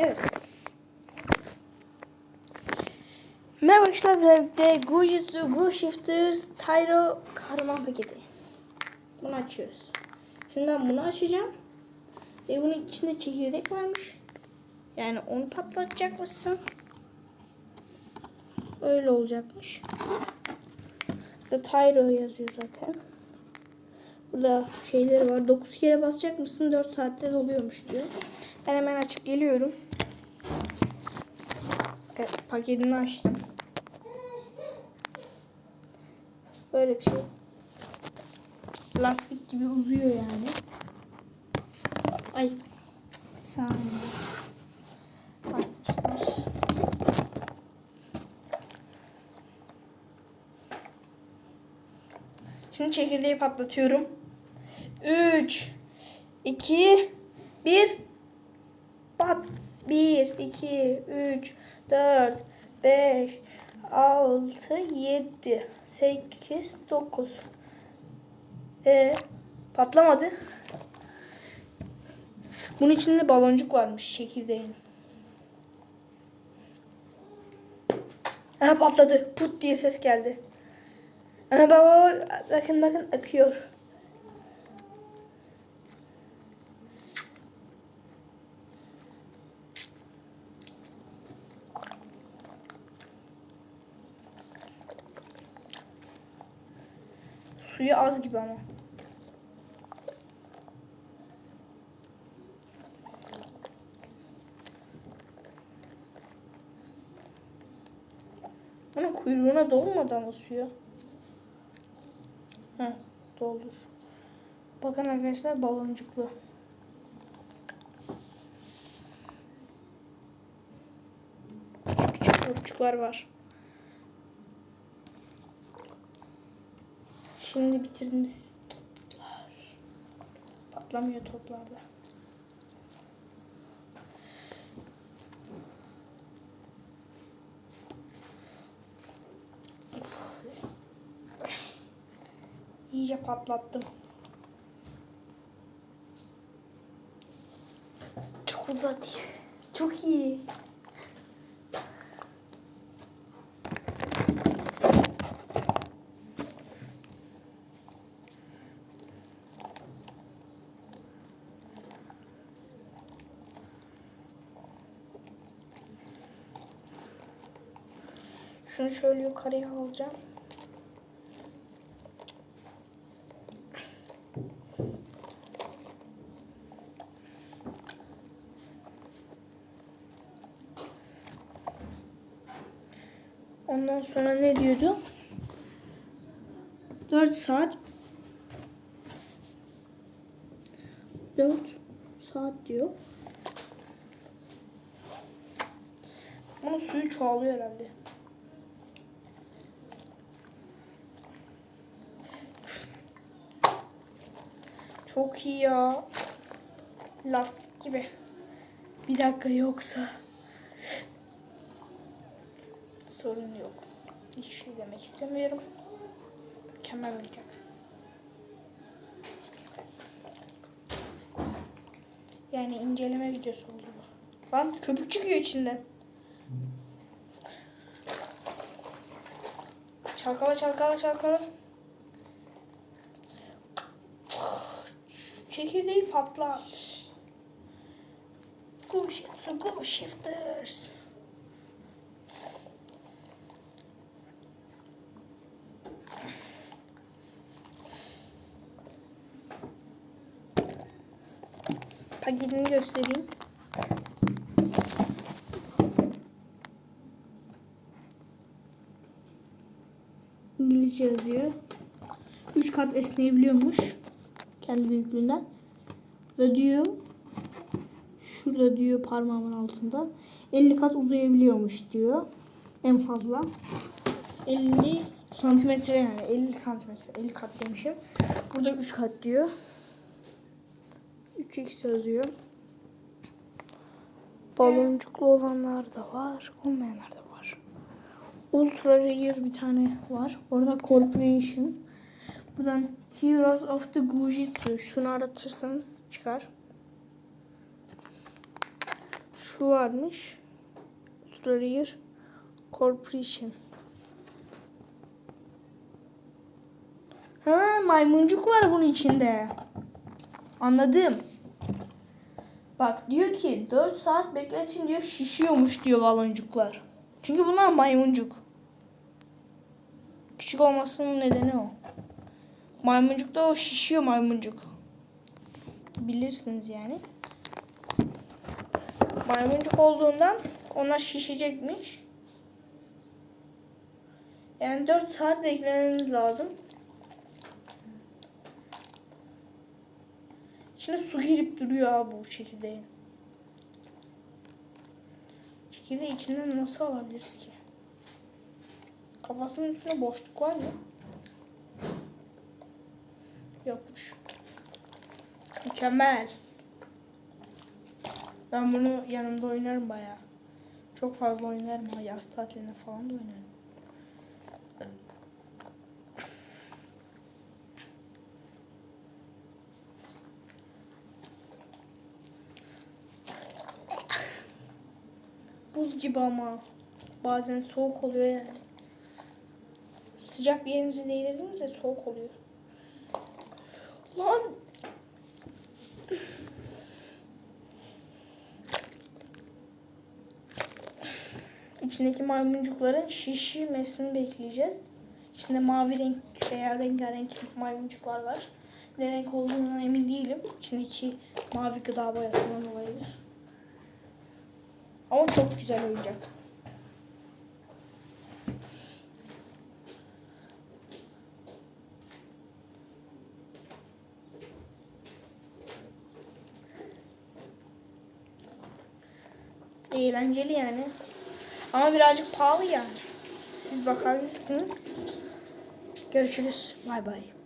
Evet. Merhaba arkadaşlar birlikte Gujitsu Gu Shifters Tyro kahraman paketi. Bunu açıyoruz. Şimdi ben bunu açacağım. Ve bunun içinde çekirdek varmış. Yani onu patlatacakmışsın. Öyle olacakmış. Burada Tyro yazıyor zaten. Burada şeyleri var. 9 kere basacak mısın? 4 saatte doluyormuş diyor. Ben hemen açıp geliyorum. Paketini açtım. Böyle bir şey. Lastik gibi uzuyor yani. Ay. Saniye. Arkadaşlar. Şimdi çekirdeği patlatıyorum. 3 2 1 Pat 1 2 3 4 5 6 7 8 9 E patlamadı. Bunun içinde baloncuk varmış çekirdeğin. Aha patladı. Put diye ses geldi. Aha bak bak, bak bakın bakın akıyor. Suyu az gibi ama. Ama kuyruğuna dolmadı ama suyu. Heh, doldur. Bakın arkadaşlar baloncuklu. Küçük topçuklar var. Şimdi bitirdim siz toplar. Patlamıyor toplarda. İyice patlattım. Çok uzadı. Çok iyi. Şunu şöyle yukarıya alacağım. Ondan sonra ne diyordu? 4 saat 4 saat diyor. Bunun suyu çoğalıyor herhalde. Çok iyi ya. Lastik gibi. Bir dakika yoksa sorun yok. Hiçbir şey demek istemiyorum. Mükemmel olacak. Yani inceleme videosu oldu bu. Lan köpük çıkıyor içinden. Çalkala çalkala çalkala. Çekirdeği patlat. Go shifters, go shifters. Paketini göstereyim. İngilizce yazıyor. 3 kat esneyebiliyormuş. Kendi büyüklüğünden. Ve diyor şurada diyor parmağımın altında 50 kat uzayabiliyormuş diyor. En fazla. 50 santimetre yani 50 santimetre 50 kat demişim. Burada 3 kat diyor. 3x yazıyor. Baloncuklu olanlar da var, olmayanlar da var. Ultra Rare bir tane var. Orada Corporation. Buradan Heroes of the Gujitsu. Şunu aratırsanız çıkar. Şu varmış. Ultra Corporation. Ha maymuncuk var bunun içinde. Anladım. Bak diyor ki 4 saat bekletin diyor şişiyormuş diyor baloncuklar. Çünkü bunlar maymuncuk. Küçük olmasının nedeni o. Maymuncukta o şişiyor maymuncuk. Bilirsiniz yani. Maymuncuk olduğundan onlar şişecekmiş. Yani 4 saat beklememiz lazım. İçine su girip duruyor abi bu çekirdeğin. Çekirdeği içinden nasıl alabiliriz ki? Kafasının üstünde boşluk var mı? Yokmuş. Mükemmel. Ben bunu yanımda oynarım bayağı. Çok fazla oynarım. ha, Yaz tatilinde falan da oynarım. Buz gibi ama bazen soğuk oluyor yani. Sıcak bir yerinizi değdirdiğinizde soğuk oluyor. Lan İçindeki maymuncukların şişmesini bekleyeceğiz. İçinde mavi renk veya rengarenk maymuncuklar var. Ne renk olduğundan emin değilim. İçindeki mavi gıda boyasından dolayıdır. Ama çok güzel oyuncak. Eğlenceli yani. Ama birazcık pahalı yani. Siz bakabilirsiniz. Görüşürüz. Bay bay.